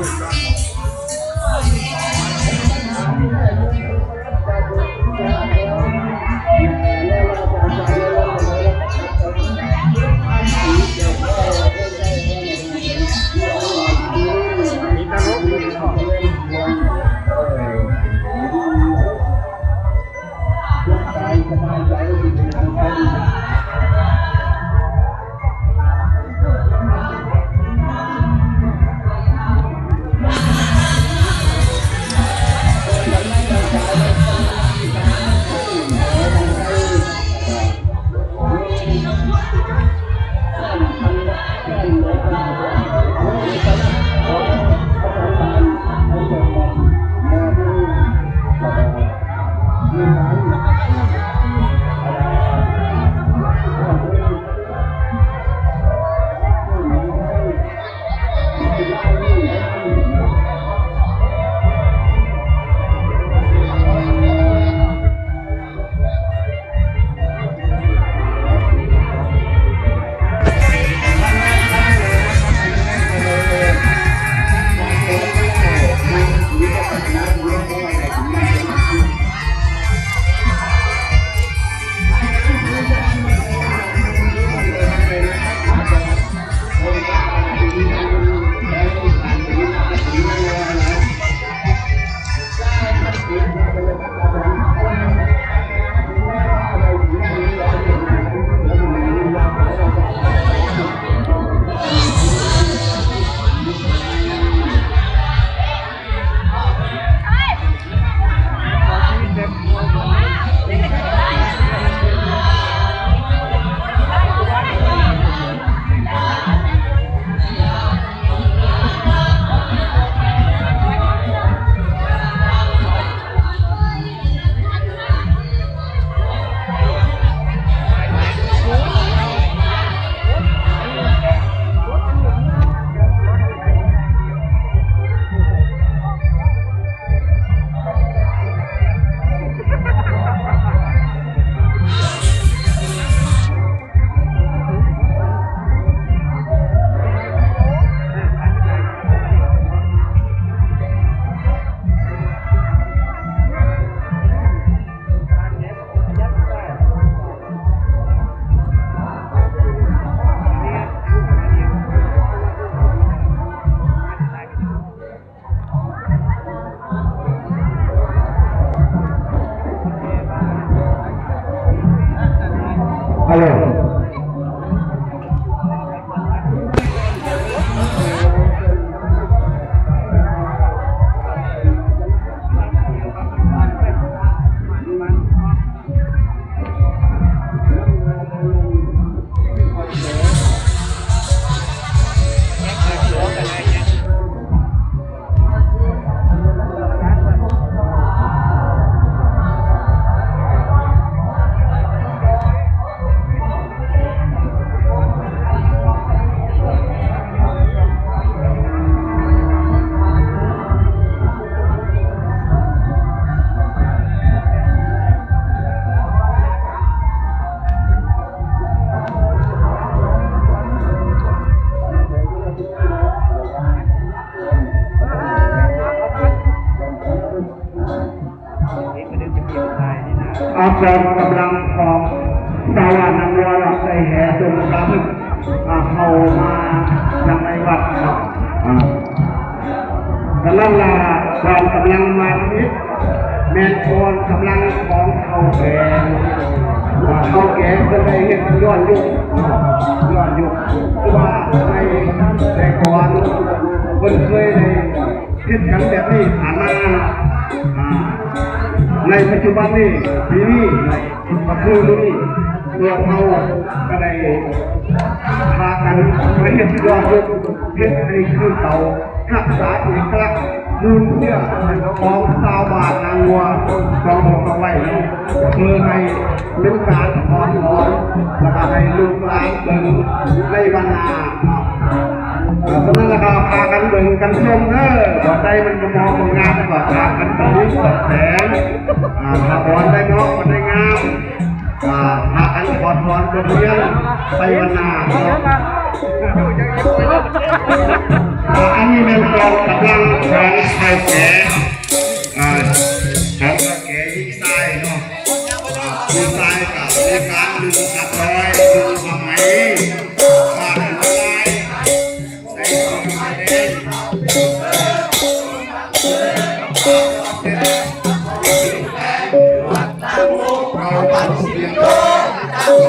มี ในปัจจุบันนี้ปีนี้ก็คือนี้เมื่อเขาก็ได้พากันไปเห็นยอดเยกเห็นในคือเตารักษาเอกลักษณ์มูลเพื่อของชาวบ้านนางวัวกองบอกเอาไว้เพื่อให้เป็นการถอนถอนแล้วก็ให้ลูกหลานเบิ่งในวันหน้า เพราะนั้นแล้วก็พากันเบิ่งกันชมเด้อบ่ได้มันก็มองมันงามก็พากันตะลุยตะแสงอ่าถ้าบอลได้เนาะมันได้งามอ่าพากันการขอถอนบทเรียนไปวันหนาเนาอันนี้เป็นกองกำลังของชายแก่อ่าของชายแก่ยิงทรายเนาะอ่ายิงทรายกับในการดึงขัดรอย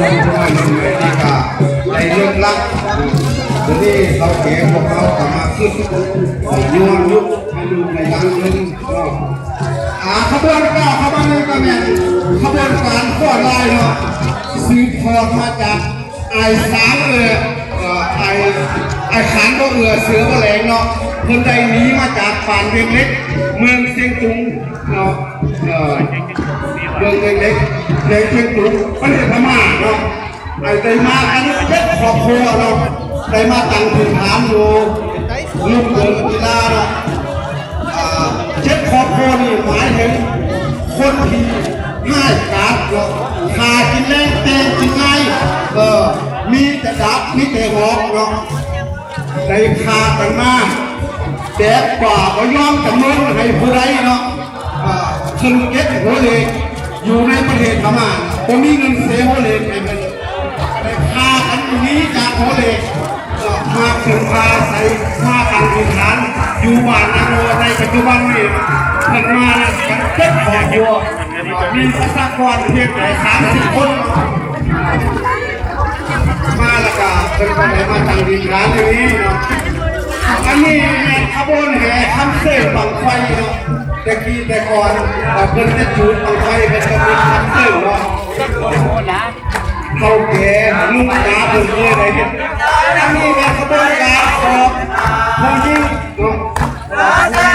นาะรุ่นรุ่นใหม่รุ่นใหม่ที่ก็ได้เริ่มรักเดี๋ยวนี้เราเก็บพวกเรากลับมาขึ้นย้อนยุคให้ดูในหลังนึงเนาะอ่าขบวนการขบวนนี้ก็แม่นขบวนการข้อลายเนาะสืบทอดมาจากไอ้สามเอือไอ้ไอ้ขานก็เอือเสือก็แมลงเนาะคนใดหนีมาจากป่านเวียงเล็ก เมืองเชียงตุงเนาะ เอ่อเมืองเวียงเล็กเชียงตุงประเทศพม่าเนาะไอ้ได้มาอันนี้เล็กครอบครัวเนาะได้มาตั้งถิ่นฐานอยู่ลุ่มเมืองกีฬาเนาะอ่าเจ็ดครอบครัวนี่หมายถึงคนที่ให้การเนาะหากินแรงเตงกินไงเออมีแต่ดับมีแต่หอกเนาะได้พากันมาแดดกว่าก็ยอมกันเมือให้ผู้ใดเนาะ อ่าชนเก็ตหัวเล็กอยู่ในประเทศพม่าผมมีเงินเสียหัวเล็กให้มันได้พากันหนีจากหัวเล็กมาถึงพาใส่ผ้าการพื้นฐานอยู่บ้านนางวัวในปัจจุบันนี่เพิ่นมาแล้วกันเจ็ดขอบวัวมีประชากรเพียงแต่สามสิบคน มาแล้วก็เป็นคนไหนมาตั้งดินฐานอย่างนี้เนาะอันนี้แม่ขบวนแห่คำเสกบังไฟเนาะ แต่กี้แต่ก่อนเอ่อเพิ่นจะจูดบังไฟเป็นกระเป็นคำเสกเนาะเขาแก่ลูกตาเพิ่นเลยได้เห็นอันนี้เป็นขบวนการของผู้หญิงเนาะ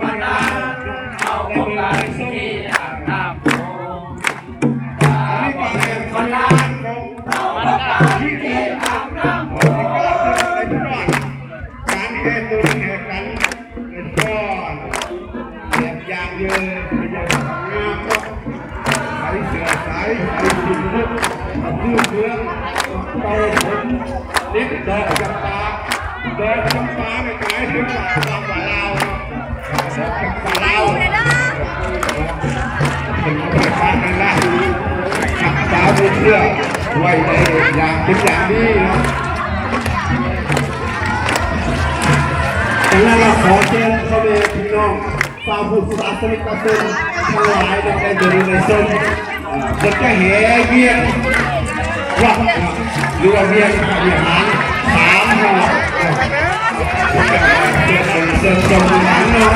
คนงานเอาของกันที่อ่างน้ำโขงอันนี้ก็เป็นคนลานเอาของกันที่อ่างน้ำโขงก็เป็นทุกอย่างการแก้ตัวแห่งกันเป็นก้อนแบบยางเยอะเยอะงามก็สายเสือสายสายดินลึกพื้นเมืองเตาผลนิดดอกจำปาดอกจำปาไม่หมายถึงว่าลำว่าลา เรือไว้ในอย่างเป็นอย่างนี้เนะดังนั้นเราขอเชิญพ่อแม่พี่น้องชาวพุทธศาสนิกชนทั้งหลายในเดือนในชนจะจะแห่เวียนวัดหรือว่าเวียนวิหารสามหอเดินจงหลังนะ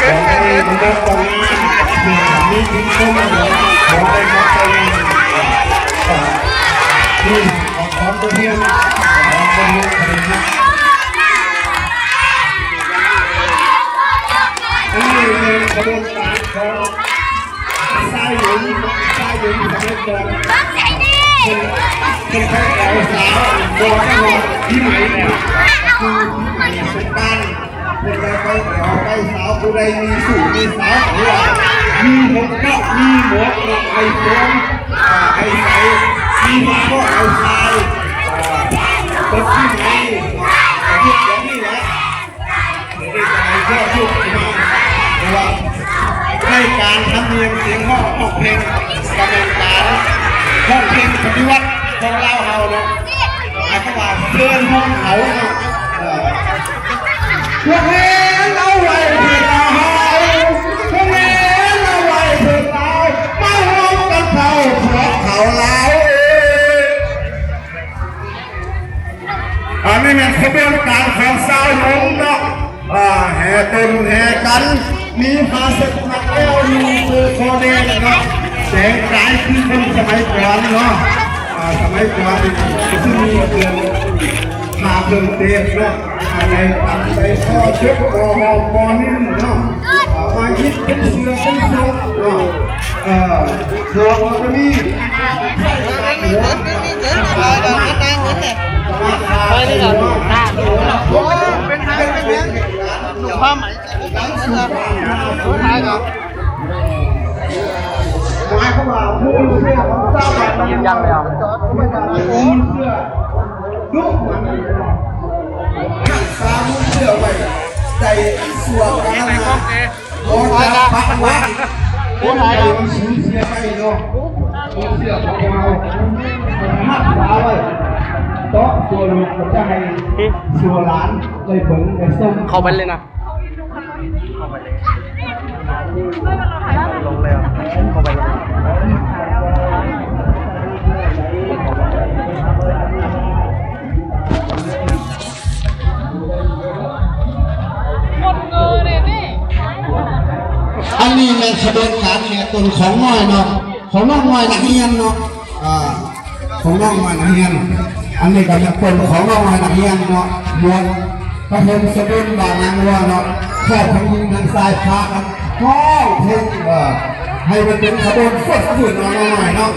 ของไอ้บรรดาตรงนี้มีทิ้งต้นของไอ้มาเป็นนี่ ตัวเพียงเราคนลุกเลยนะนี่เป็นกระบวนการของสายหยุนสายหยุนสำเร็จก่อนเป็นแค่แอลสาวตัวแค่หอที่ไหนเนี่ยคือเป็นบ้าเป็นแอลไปขอไปสาวผู้ใดมีสูตรมีสาวของเรามีหมดก้มีหมดไอ้ตัวไอ้ใสมีหมดก็เอ้ชาย เป็นที่ไหนพูดอย่างนี้แหละเดี๋ยวจะให้พ่อพูดมาว่าให้การทำเนียมเสียงห้องออกเพลงกำลังการห้องเพลงปฏิวัติของเราเฮาเนาะไอ้ขาว่าเพื่อนห้องเขาเนาะเออพวกเห็นเอาไว้เพื่อเราพวกเห็นเอาไว้เพื่อเรามาห้อมกันเขาเพราะเขาเรา อันนี้เป็นขบวนการของสาวหลงเนาะแห่เต้นแห่กัน มีภาษาหนักแล้วมีมือโคเดนเนาะแสงกายคือคนสมัยก่อนเนาะสมัยก่อนซึ่มีเกินมาเพิ่มเติมเนาะอะไรตัดไปข้อเช็คกอฮอล์กอนิ่มเนาะมายึดเป็นเสือเป็นโซ่เนาะเออโซ่ก็มี ไปนี่ก่อนโอ้เป็นไงเป็นไงหนุ่มผ้าไหมถ่ายก่อนหมายความว่าผู้เสื้อของเจ้าแบบยืนยันเลยอะผู้เสื้อลูกมันตามเชื่อไว้ใจสัวกันนะโอ้ยนะปักไว้โอ้ยมันสูญเสียไปเนาะสูญเสียของเราหักษาไว้ โต๊ะตัวลูกก็จะให้สัวหลานได้เบิ่งได้ส้มเข้าไปเลยนะลงเลยอะเข้าไปเลยอันนี้ในขบวนการแห่ตนของน้อยเนาะของน้องน้อยนักเรียนเนาะอ่าของน้องน้อยนักเรียน อันนี้ก็จะเป็นของน้องน้อยนักเรียนเนาะมวลพระพรหมสะดุ้นบานนางวัวเนาะแค่ทั้งยิงทั้งสายพากันห้องเพลงเออให้มันเป็นขบวนฟุดฝุ่นน้องน้อยเนาะ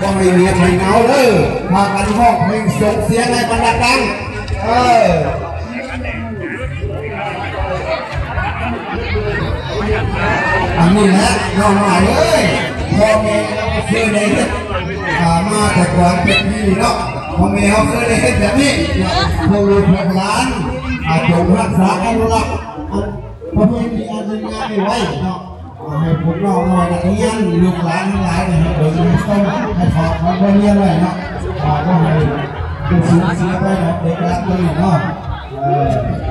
ก็ไม่เรียนไม่เงาเลยพากันห้องเพลงส่งเสียงให้บรรดาดังเอออันนี้แหละน้องหน่อยเอ้ยพ่อแม่เราก็เคยได้เห็น อามาแต่ก่อนเป็นนี่เนาะพอแม่เขาเคยได้เห็นแบบนี้พวกลูกพวกหลานอาจจงรักษาอนุรักษ์พระพุทธอันงานไว้เนาะให้พวกเราหน่อยนักเรียนลูกหลานทั้งหลายเนี่ยให้เบิ่งให้ส้มให้ถอดมันเรียนไว้เนาะอ่าก็ให้เป็นสูญเสียไปเนาะเด็กรักตัวนี้เนาะเออ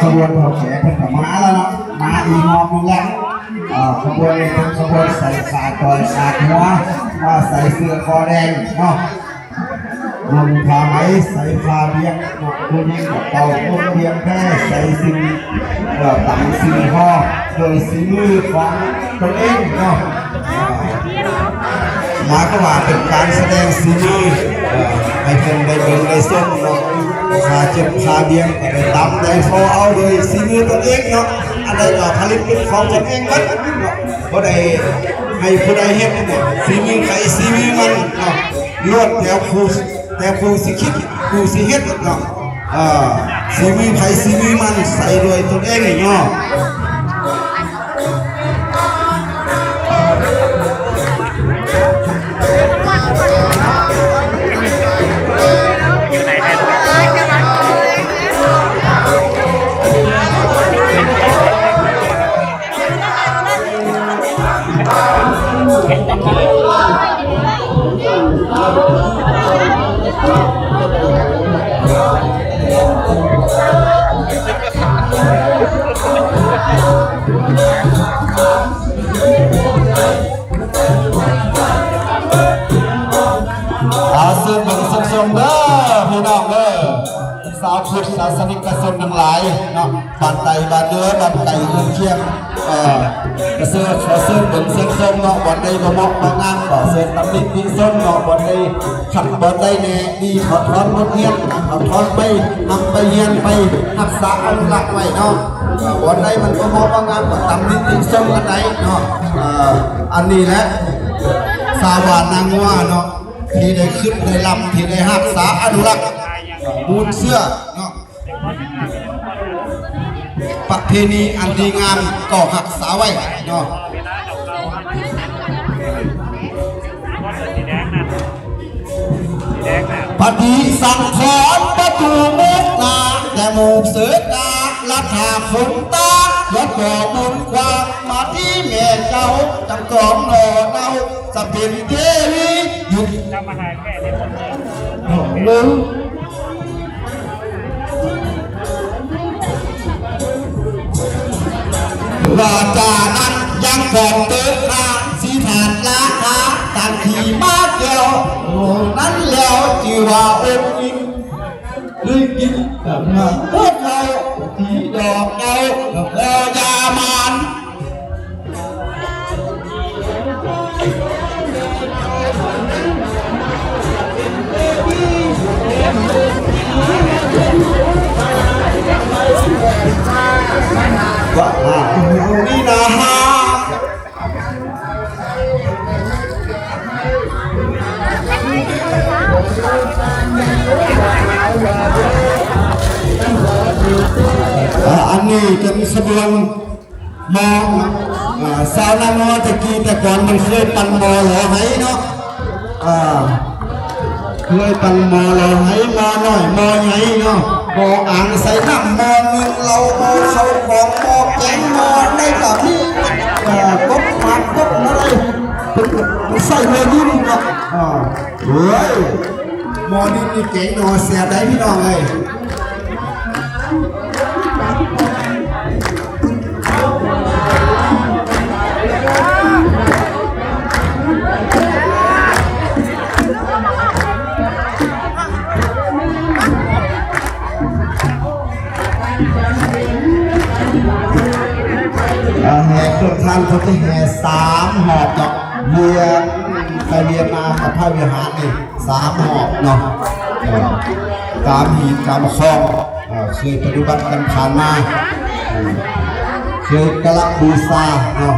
ขบวนเผาแขกเป็นกับม้าแล้วนะมาอีมอมนึงแล้วขบวนเป็นขบวนใส่ขาดก่อนขาดหัวว่าใส่เสื้อคอแดงเนาะ นุ่งผ้าไหมใส่ผ้าเบียงเนาะผู้หญิงเต่าคนเบียงแค่ใส่สิ่งต่างสิ่งห่อโดยสีมือของตัวเองเนาะมาก็ว่าเป็นการแสดงซีรีส์เอ่อให้เพิ่นได้เบิ่งได้ส้มเนาะขาเจ็บขาเบียงก็ได้ตำได้พอเอาโดยซีรีส์ตัวเองเนาะอันใดก็ผลิตเป็นของตัวเองหมดเนาะบ่ได้ให้ผู้ใดเฮ็ดเนี่ยซีรีส์ใครซีรีส์มันเนาะลวดแต่ผู้ แต่ผู้สิคิดผู้สิเฮ็ดเนาะเอ่อซีรีส์ไผซีรีส์มันใส่รวยตัวเองนี่เนาะอยู่ไหลายเนาะบานไตบานเนื้อบานไก่เมืองเชียงเอ่อกระเสือขอเสื้อเป็นเสื้อส้มเนาะบ่อนใดบ่เหมาะบ่งามขอเสื้อตำหนิที่ส้มเนาะบ่อนใดขัดบ่อนใดแน่ดีขอทอนบทเรียนขอทอนไปนำไปเรียนไปรักษาอนุรักษ์ไว้เนาะบ่อนใดมันบ่เหมาะบ่งามก็ตำหนิที่ส้มกันไหนเนาะเอ่ออันนี้แหละสาวานางว่าเนาะที่ได้ขึ้นได้ลำที่ได้หักษาอนุรักษ์มูลเสื้อเนาะ เพณีอันดีงามก็หักษาไว้เนาะปฏิสังขรประตูมุกนาแต่หมู่เสือตาลัทธาฝนตาและก่อบุญความมาที่แม่เจ้าจังกรองหน่อเนาจะเป็นเทวีหยุดจะมาหาแก่ในคนเลยวหนึ่ง วาจานั้นยังก่อนเติมมาสีฐานลาหาตันทีมาเดียวโอ้นั้นแล้วจีว่าองค์อิงได้กินกับมาพวกเราที่ดอกเงากับแล้วยา ว่าอยู่นี่นะฮะอ่าอันนี้เป็นขบวนมองอ่าสาวนามอตะกี้แต่ก่อ ก็ที่ก๊อกฟันมอเราให้มอกอะไรใส่เงินเรามอเขาของมอแกงมอได้แบบนี้อ่ากบหมากอะไรเป็นเป็นใส่เมยิ้มเนาะอ่าเฮ้ยมอนี่นี่เก๋งนเสียได้พี่น้องเลย เครื่องทานเขาจะแห่สามหอบเนาะเรียนไปเรียนมากับพระวิหารนี่สามหอบเนาะตามหีบตามคลองเคยปฏิบัติกันผ่านมาเคยกระบูชาเนาะ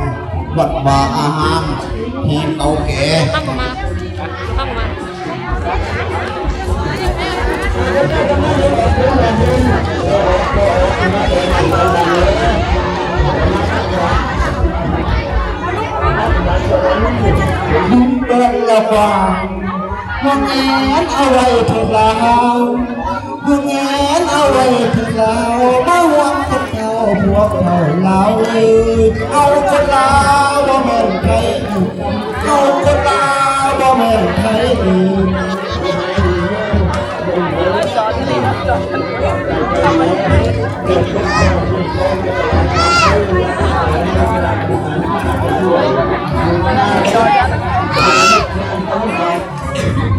วัดวาอาหารหีบเก่าแก่ บุญเบิกละบางวงแอนเอาไว้ถึงแล้ววงแอนเอาไว้ถึงแล้วม่หวังคนเท่าพวกเขาเราเอาคนลาวบ่แม่นไทยเอาคนลาวบ่แม่นไทยเ Thank you.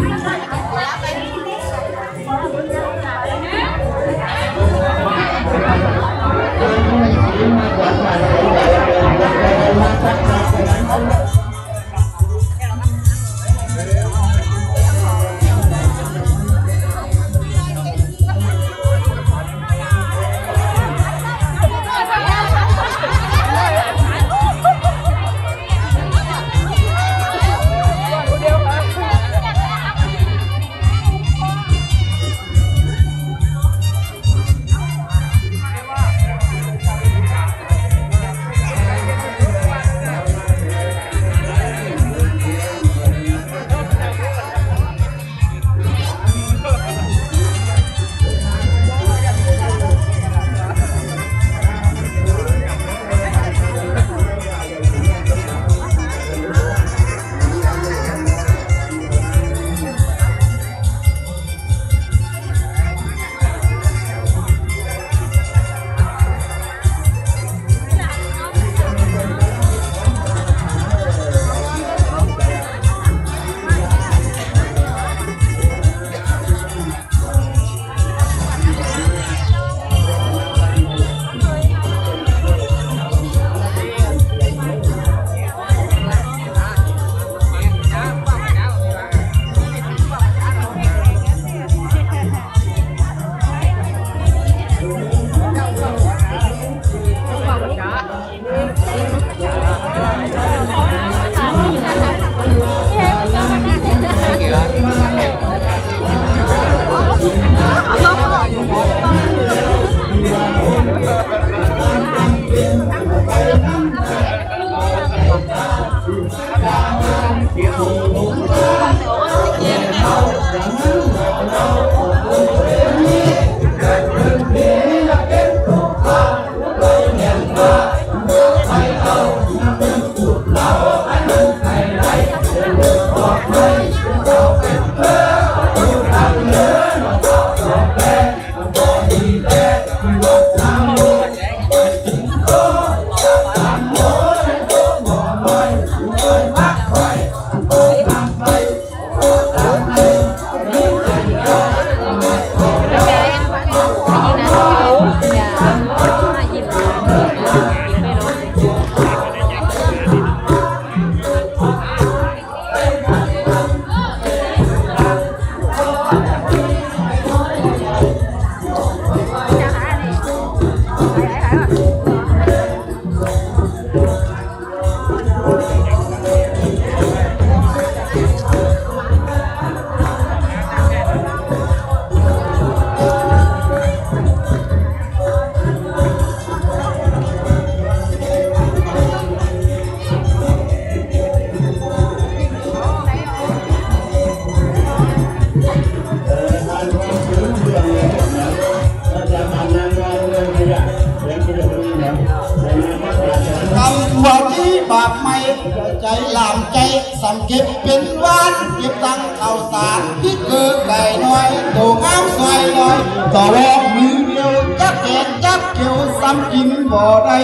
ารที่เกิดไก่น้อยโตงามสวยน้อยต่อแรกมือเดียวจับแกนจับเขียวซ้ำกินบ่ได้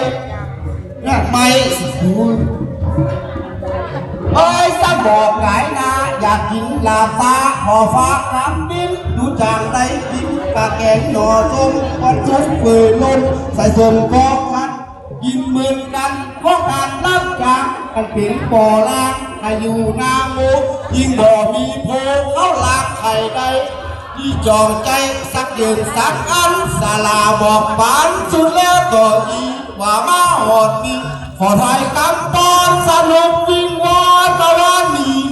นี่ไม่สูญเอ้ยสะ ถ้าหอฟ้าน้ำบินดูจางได้กินกะแกงหน่อส้มวันทุกเฟื่อลมใส่ส้มก็พัดกินเหมือนกันก็การรับจ้างกันเป็นบ่อล้างให้อยู่หนาหมูยิ่งบ่มีโพเข้าลางไข่ได้ที่จองใจสักเดือนสักอันสาลาบอกบานสุดแล้วต่ออีว่ามาหอดนี้ขอไทยคำปอนสนุกวิ่งวอนตะวันนี้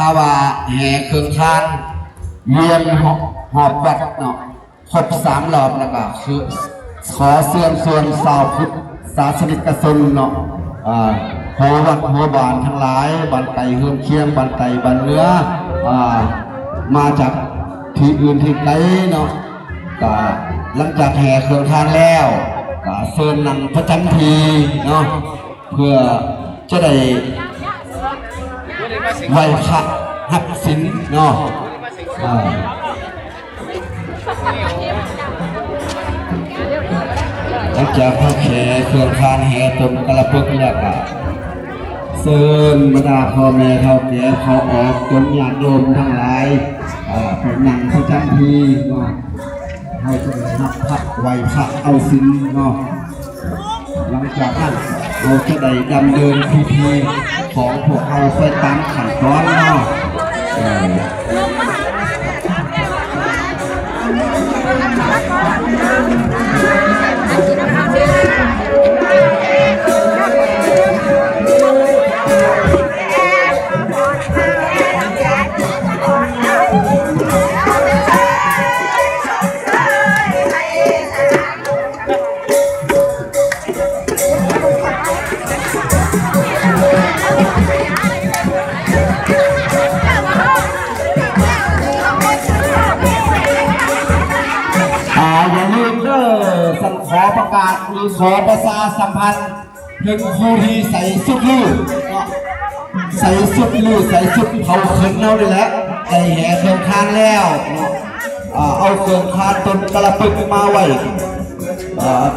ถ้าว่าแห่เครื่องทานเวียนหอบหอบวัดเนาะครบสามรอบแล้วก็คือขอเสื่อมส่วนสาวพุทธศาสนิกชนเนาะหัววัดหัวบานทั้งหลายบันไตเฮือมเคียงบันไตบันเนื้ออมาจากที่อื่นที่ไกลเนาะก็หลังจากแห่เครื่องทานแล้วก็เชิญนำพระจันทีเนาะเพื่อจะได้ ไหวพระหักสินเนาะหลังจากพระแขเครื่องทานแห่ตนกระพึกแล้วก็เซินบรรดาพ่อแม่เท่าแก่เขาออกจนญาติโยมทั้งหลายอ่าเป็นหนังพระจันทีเนาะเราจะได้นับพระไหวพระเอาสินเนาะหลังจากนั้นเราจะได้ดำเนินพิธี ของพวกเราไปตามขั้นตอนเนาะ ขอประชาสัมพันธ์ถึงผู้ที่ใส่สุดลูกเนาะใส่สุดลูกใส่สุดเผาเขินเราเลยแหละใส่แห่เครื่องคานแล้วเอาเครื่องคานตนกระปึกมาไว้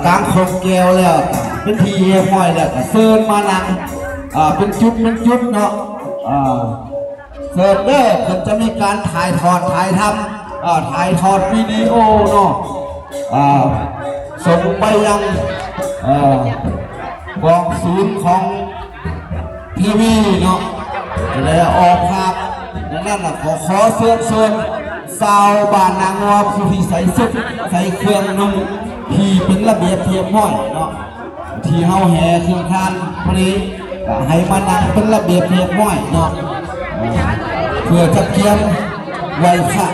กลางคงแก้วแล้วเป็นทีเฮียห้อยแล้วเซิร์นมานั่งเป็นจุดเป็นจุดเนาะเสิร์ฟเดอผมจะมีการถ่ายทอดถ่ายทำถ่ายทอดวิดีโอเนาะ ส่งไปยังกองศูนย์ของทีวีเนาะจะได้ออกภาพดังนั้นนะขอขอเชิญชวนสาวบ้านนางงอผู้ที่ใส่สุดใส่เครื่องนุ่งที่เป็นระเบียบเทียมห้อยเนาะที่เฮาแห่เครื่องทานพรีให้มานั่งเป็นระเบียบเทียมห้อยเนาะเพื่อจะเตรียมไว้ค่ะ